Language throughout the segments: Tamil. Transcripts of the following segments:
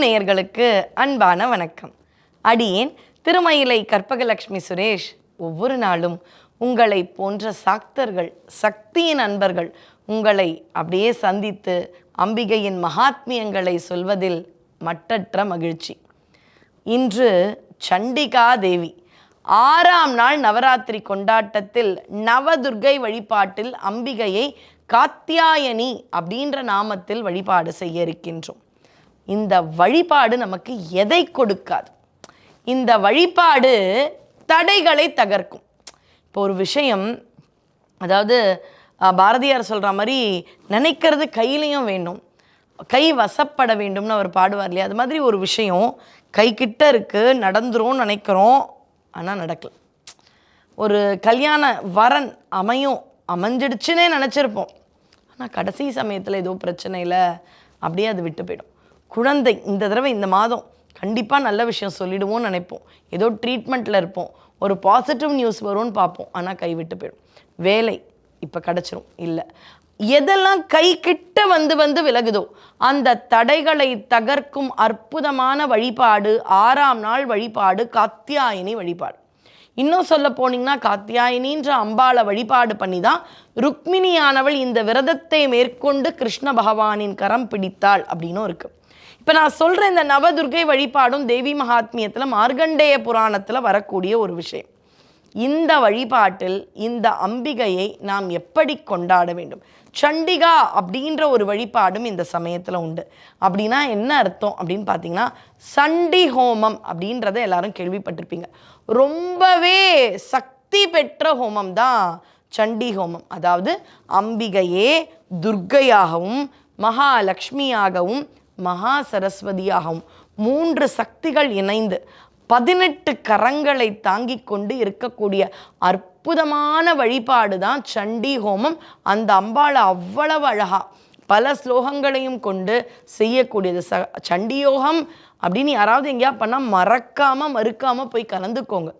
நேயர்களுக்கு அன்பான வணக்கம். அடியேன் திருமயிலை கற்பகலட்சுமி சுரேஷ். ஒவ்வொரு நாளும் உங்களை போன்ற சாக்தர்கள் சக்தியின் அன்பர்கள் உங்களை அப்படியே சந்தித்து அம்பிகையின் மகாத்மியங்களை சொல்வதில் மட்டற்ற மகிழ்ச்சி. இன்று சண்டிகா தேவி ஆறாம் நாள் நவராத்திரி கொண்டாட்டத்தில் நவதுர்கை வழிபாட்டில் அம்பிகையை காத்தியாயனி அப்படின்ற நாமத்தில் வழிபாடு செய்ய இருக்கின்றோம். இந்த வழிபாடு நமக்கு எதை கொடுக்காது. இந்த வழிபாடு தடைகளை தகர்க்கும். இப்போ ஒரு விஷயம் அதாவது பாரதியார் சொல்கிற மாதிரி நினைக்கிறது கையிலையும் வேண்டும். கை வசப்பட வேண்டும்னு அவர் பாடுவார் இல்லையா? அது மாதிரி ஒரு விஷயம் கை கிட்ட இருக்குது நடந்துரும்னு நினைக்கிறோம் ஆனால் நடக்கல. ஒரு கல்யாண வரன் அமையும் அமைஞ்சிடுச்சுன்னே நினச்சிருப்போம். ஆனால் கடைசி சமயத்தில் ஏதோ பிரச்சனையில் அப்படியே அது விட்டு போயிடும். குழந்தை இந்த தடவை இந்த மாதம் கண்டிப்பாக நல்ல விஷயம் சொல்லிடுவோம்னு நினைப்போம். ஏதோ ட்ரீட்மெண்ட்டில் இருப்போம். ஒரு பாசிட்டிவ் நியூஸ் வரும்னு பார்ப்போம். ஆனால் கை விட்டு போயிடும். வேலை இப்போ கிடச்சிரும். இல்லை. எதெல்லாம் கை கிட்ட வந்து வந்து விலகுதோ அந்த தடைகளை தகர்க்கும் அற்புதமான வழிபாடு ஆறாம் நாள் வழிபாடு காத்தியாயினி வழிபாடு. இன்னும் சொல்ல போனீங்கன்னா காத்தியாயினின்ற அம்பாளை வழிபாடு பண்ணி தான் ருக்மிணியானவள் இந்த விரதத்தை மேற்கொண்டு கிருஷ்ண பகவானின் கரம் பிடித்தாள் அப்படின்னும் இருக்கு. இப்போ நான் சொல்கிற இந்த நவதுர்கை வழிபாடும் தேவி மகாத்மியத்தில் மார்கண்டேய புராணத்தில் வரக்கூடிய ஒரு விஷயம். இந்த வழிபாட்டில் இந்த அம்பிகையை நாம் எப்படி கொண்டாட வேண்டும்? சண்டிகா அப்படின்ற ஒரு வழிபாடும் இந்த சமயத்தில் உண்டு. அப்படின்னா என்ன அர்த்தம் அப்படின்னு பார்த்தீங்கன்னா சண்டி ஹோமம் அப்படின்றத எல்லாரும் கேள்விப்பட்டிருப்பீங்க. ரொம்பவே சக்தி பெற்ற ஹோமம் தான் சண்டி ஹோமம். அதாவது அம்பிகையே துர்க்கையாகவும் மகாலட்சுமியாகவும் மகா சரஸ்வதியாகவும் மூன்று சக்திகள் இணைந்து பதினெட்டு கரங்களை தாங்கிக் கொண்டு இருக்கக்கூடிய அற்புதமான வழிபாடு தான் சண்டி ஹோமம். அந்த அம்பாளை அவ்வளவு அழகா பல ஸ்லோகங்களையும் கொண்டு செய்யக்கூடியது. ச சண்டியோகம் அப்படின்னு யாராவது எங்கேயா பண்ணால் மறக்காமல் மறுக்காமல் போய் கலந்துக்கோங்க.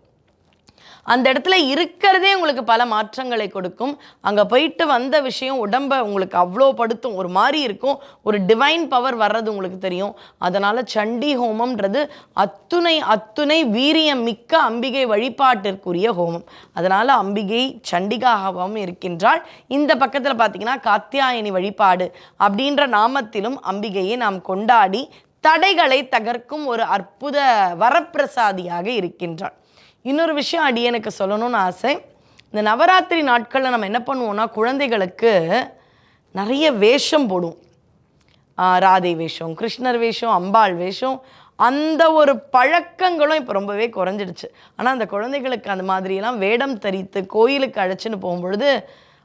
அந்த இடத்துல இருக்கிறதே உங்களுக்கு பல மாற்றங்களை கொடுக்கும். அங்கே போயிட்டு வந்த விஷயம் உடம்பை உங்களுக்கு அவ்வளோ படுத்தும். ஒரு மாதிரி இருக்கும். ஒரு டிவைன் பவர் வர்றது உங்களுக்கு தெரியும். அதனால் சண்டி ஹோமம்ன்றது அத்துணை அத்துணை வீரியம் மிக்க அம்பிகை வழிபாட்டிற்குரிய ஹோமம். அதனால் அம்பிகை சண்டிகாகவும் இருக்கின்றாள். இந்த பக்கத்தில் பார்த்தீங்கன்னா காத்தியாயனி வழிபாடு அப்படின்ற நாமத்திலும் அம்பிகையை நாம் கொண்டாடி தடைகளை தகர்க்கும் ஒரு அற்புத வரப்பிரசாதியாக இருக்கின்றாள். இன்னொரு விஷயம் அடியனுக்கு சொல்லணும்னு ஆசை. இந்த நவராத்திரி நாட்களில் நம்ம என்ன பண்ணுவோம்னா குழந்தைகளுக்கு நிறைய வேஷம் போடுவோம். ராதை வேஷம் கிருஷ்ணர் வேஷம் அம்பாள் வேஷம் அந்த ஒரு பழக்கங்களும் இப்போ ரொம்பவே குறைஞ்சிடுச்சு. ஆனால் அந்த குழந்தைகளுக்கு அந்த மாதிரியெல்லாம் வேடம் தரித்து கோயிலுக்கு அழைச்சின்னு போகும்பொழுது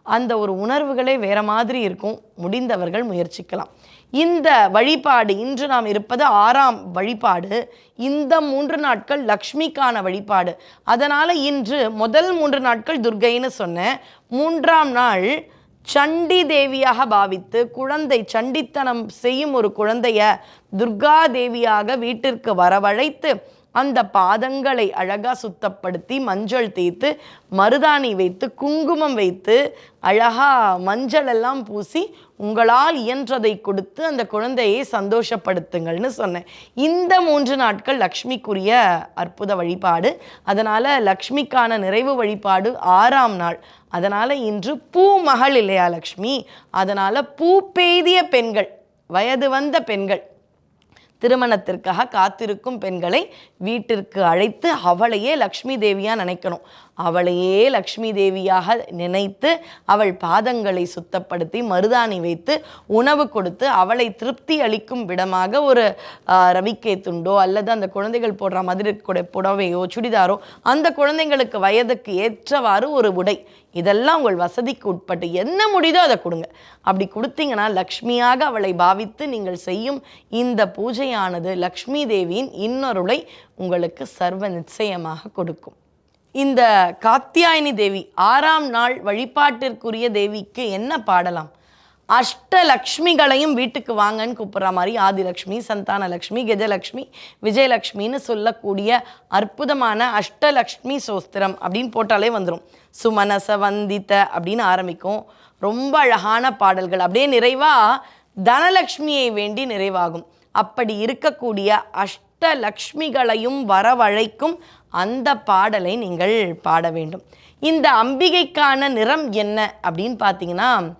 அந்த ஒரு உணர்வுகளே வேற மாதிரி இருக்கும். முடிந்தவர்கள் முயற்சிக்கலாம். இந்த வழிபாடு இன்று நாம் இருப்பது ஆறாம் வழிபாடு. இந்த மூன்று நாட்கள் லக்ஷ்மிக்கான வழிபாடு. அதனால் இன்று முதல் மூன்று நாட்கள் துர்கைன்னு சொன்னேன். மூன்றாம் நாள் சண்டி தேவியாக பாவித்து குழந்தை சண்டித்தனம் செய்யும் ஒரு குழந்தைய துர்கா தேவியாக வீட்டிற்கு வரவழைத்து அந்த பாதங்களை அழகாக சுத்தப்படுத்தி மஞ்சள் தேய்த்து மருதாணி வைத்து குங்குமம் வைத்து அழகாக மஞ்சள் எல்லாம் பூசி உங்களால் இயன்றதை கொடுத்து அந்த குழந்தையை சந்தோஷப்படுத்துங்கள்னு சொன்னேன். இந்த மூன்று நாட்கள் லக்ஷ்மிக்குரிய அற்புத வழிபாடு. அதனால் லக்ஷ்மிக்கான நிறைவு வழிபாடு ஆறாம் நாள். அதனால் இன்று பூ மகள் இல்லையா லக்ஷ்மி? அதனால் பூ பெய்திய பெண்கள் வயது வந்த பெண்கள் திருமணத்திற்காக காத்திருக்கும் பெண்களை வீட்டிற்கு அழைத்து அவளையே லக்ஷ்மி தேவியா நினைக்கணும் அவளையே லக்ஷ்மி தேவியாக நினைத்து அவள் பாதங்களை சுத்தப்படுத்தி மருதாணி வைத்து உணவு கொடுத்து அவளை திருப்தி அளிக்கும் விடமாக ஒரு ரவிக்கை துண்டோ அல்லது அந்த குழந்தைகள் போடுற மாதிரி இருக்கக்கூடிய புடவையோ சுடிதாரோ அந்த குழந்தைங்களுக்கு வயதுக்கு ஏற்றவாறு ஒரு உடை. இதெல்லாம் உங்கள் வசதிக்கு உட்பட்டு என்ன முடியுதோ அதை கொடுங்க. அப்படி கொடுத்தீங்கன்னா லக்ஷ்மியாக அவளை பாவித்து நீங்கள் செய்யும் இந்த பூஜையானது லக்ஷ்மி தேவியின் இன்னொருளை உங்களுக்கு சர்வ நிச்சயமாக கொடுக்கும். இந்த காத்தியாயனி தேவி ஆறாம் நாள் வழிபாட்டிற்குரிய தேவிக்கு என்ன பாடலாம்? அஷ்டலக்ஷ்மிகளையும் வீட்டுக்கு வாங்கன்னு கூப்பிட்ற மாதிரி ஆதிலக்ஷ்மி சந்தானலக்ஷ்மி கஜலக்ஷ்மி விஜயலக்ஷ்மின்னு சொல்லக்கூடிய அற்புதமான அஷ்டலக்ஷ்மி சோஸ்திரம் அப்படின்னு போட்டாலே வந்துடும் சுமனச வந்தித்த அப்படின்னு ஆரம்பிக்கும். ரொம்ப அழகான பாடல்கள். அப்படியே நிறைவாக தனலக்ஷ்மியை வேண்டி நிறைவாகும். அப்படி இருக்கக்கூடிய அஷ்டலக்ஷ்மிகளையும் வரவழைக்கும் அந்த பாடலை நீங்கள் பாட வேண்டும். இந்த அம்பிகைக்கான நிறம் என்ன அப்படின்னு பார்த்தீங்கன்னா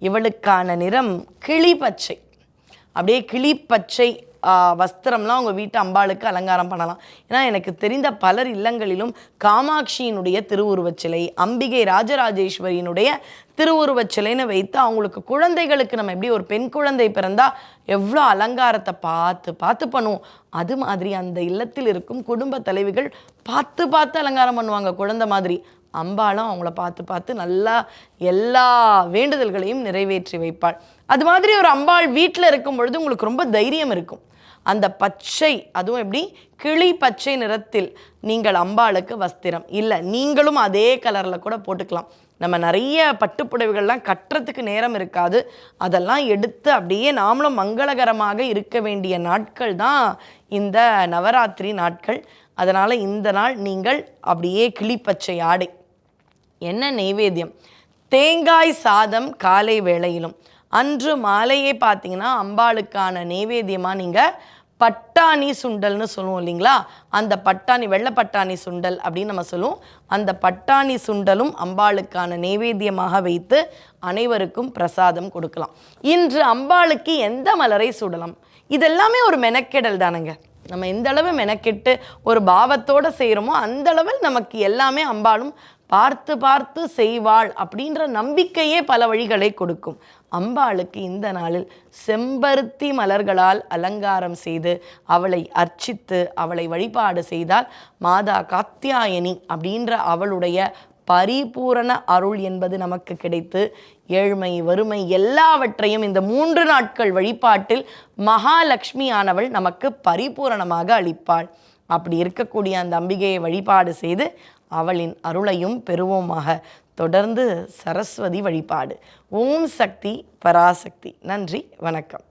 இவளுக்கான நிறம் கிளி பச்சை அப்படியே கிளிப்பச்சை வஸ்திரம்லாம் உங்கள் வீட்டு அம்பாளுக்கு அலங்காரம் பண்ணலாம். ஏன்னா எனக்கு தெரிந்த பலர் இல்லங்களிலும் காமாட்சியினுடைய திருவுருவச் சிலை அம்பிகை ராஜராஜேஸ்வரியினுடைய திருவுருவச் சிலைன்னு வைத்து அவங்களுக்கு குழந்தைகளுக்கு நம்ம எப்படி ஒரு பெண் குழந்தை பிறந்தால் எவ்வளோ அலங்காரத்தை பார்த்து பார்த்து பண்ணுவோம். அது மாதிரி அந்த இல்லத்தில் இருக்கும் குடும்ப தலைவிகள் பார்த்து பார்த்து அலங்காரம் பண்ணுவாங்க குழந்தை மாதிரி. அம்பாலும் அவங்கள பார்த்து பார்த்து நல்லா எல்லா வேண்டுதல்களையும் நிறைவேற்றி வைப்பாள். அது மாதிரி ஒரு அம்பாள் வீட்டில் இருக்கும் பொழுது உங்களுக்கு ரொம்ப தைரியம் இருக்கும். அந்த பச்சை அதுவும் எப்படி? கிளி பச்சை நிறத்தில் நீங்கள் அம்பாளுக்கு வஸ்திரம். இல்லை நீங்களும் அதே கலரில் கூட போட்டுக்கலாம். நம்ம நிறைய பட்டுப்புடவைகள்லாம் கட்டுறதுக்கு நேரம் இருக்காது. அதெல்லாம் எடுத்து அப்படியே நாமளும் மங்களகரமாக இருக்க வேண்டிய நாட்கள் தான் இந்த நவராத்திரி நாட்கள். அதனால் இந்த நாள் நீங்கள் அப்படியே கிளிப்பச்சை ஆடை என்ன நெய்வேத்தியம்? தேங்காய் சாதம் காலை வேளையிலும். அன்று மாலையே பார்த்தீங்கன்னா அம்பாளுக்கான நெய்வேத்தியமாக நீங்கள் பட்டாணி சுண்டல்னு சொல்லுவோம் இல்லைங்களா? அந்த பட்டாணி வெள்ளை பட்டாணி சுண்டல் அப்படின்னு நம்ம சொல்லுவோம். அந்த பட்டாணி சுண்டலும் அம்பாளுக்கான நெய்வேத்தியமாக வைத்து அனைவருக்கும் பிரசாதம் கொடுக்கலாம். இன்று அம்பாளுக்கு எந்த மலரை சுடலாம்? இதெல்லாமே ஒரு மெனக்கெடல் தானங்க. நம்ம எந்த அளவு மெனக்கெட்டு ஒரு பாவத்தோடு செய்கிறோமோ அந்த அளவில் நமக்கு எல்லாமே அம்பாளும் பார்த்து பார்த்து செய்வாள் அப்படின்ற நம்பிக்கையே பல வழிகளை கொடுக்கும். அம்பாளுக்கு இந்த நாளில் செம்பருத்தி மலர்களால் அலங்காரம் செய்து அவளை அர்ச்சித்து அவளை வழிபாடு செய்தால் மாதா காத்தியாயனி அப்படின்ற அவளுடைய பரிபூரண அருள் என்பது நமக்கு கிடைத்து ஏழ்மை வறுமை எல்லாவற்றையும் இந்த மூன்று நாட்கள் வழிபாட்டில் மகாலட்சுமி ஆனவள் நமக்கு பரிபூரணமாக அளிப்பாள். அப்படி இருக்கக்கூடிய அந்த அம்பிகையை வழிபாடு செய்து அவளின் அருளையும் பெறுவோமாக. தொடர்ந்து சரஸ்வதி வழிபாடு. ஓம் சக்தி பராசக்தி. நன்றி வணக்கம்.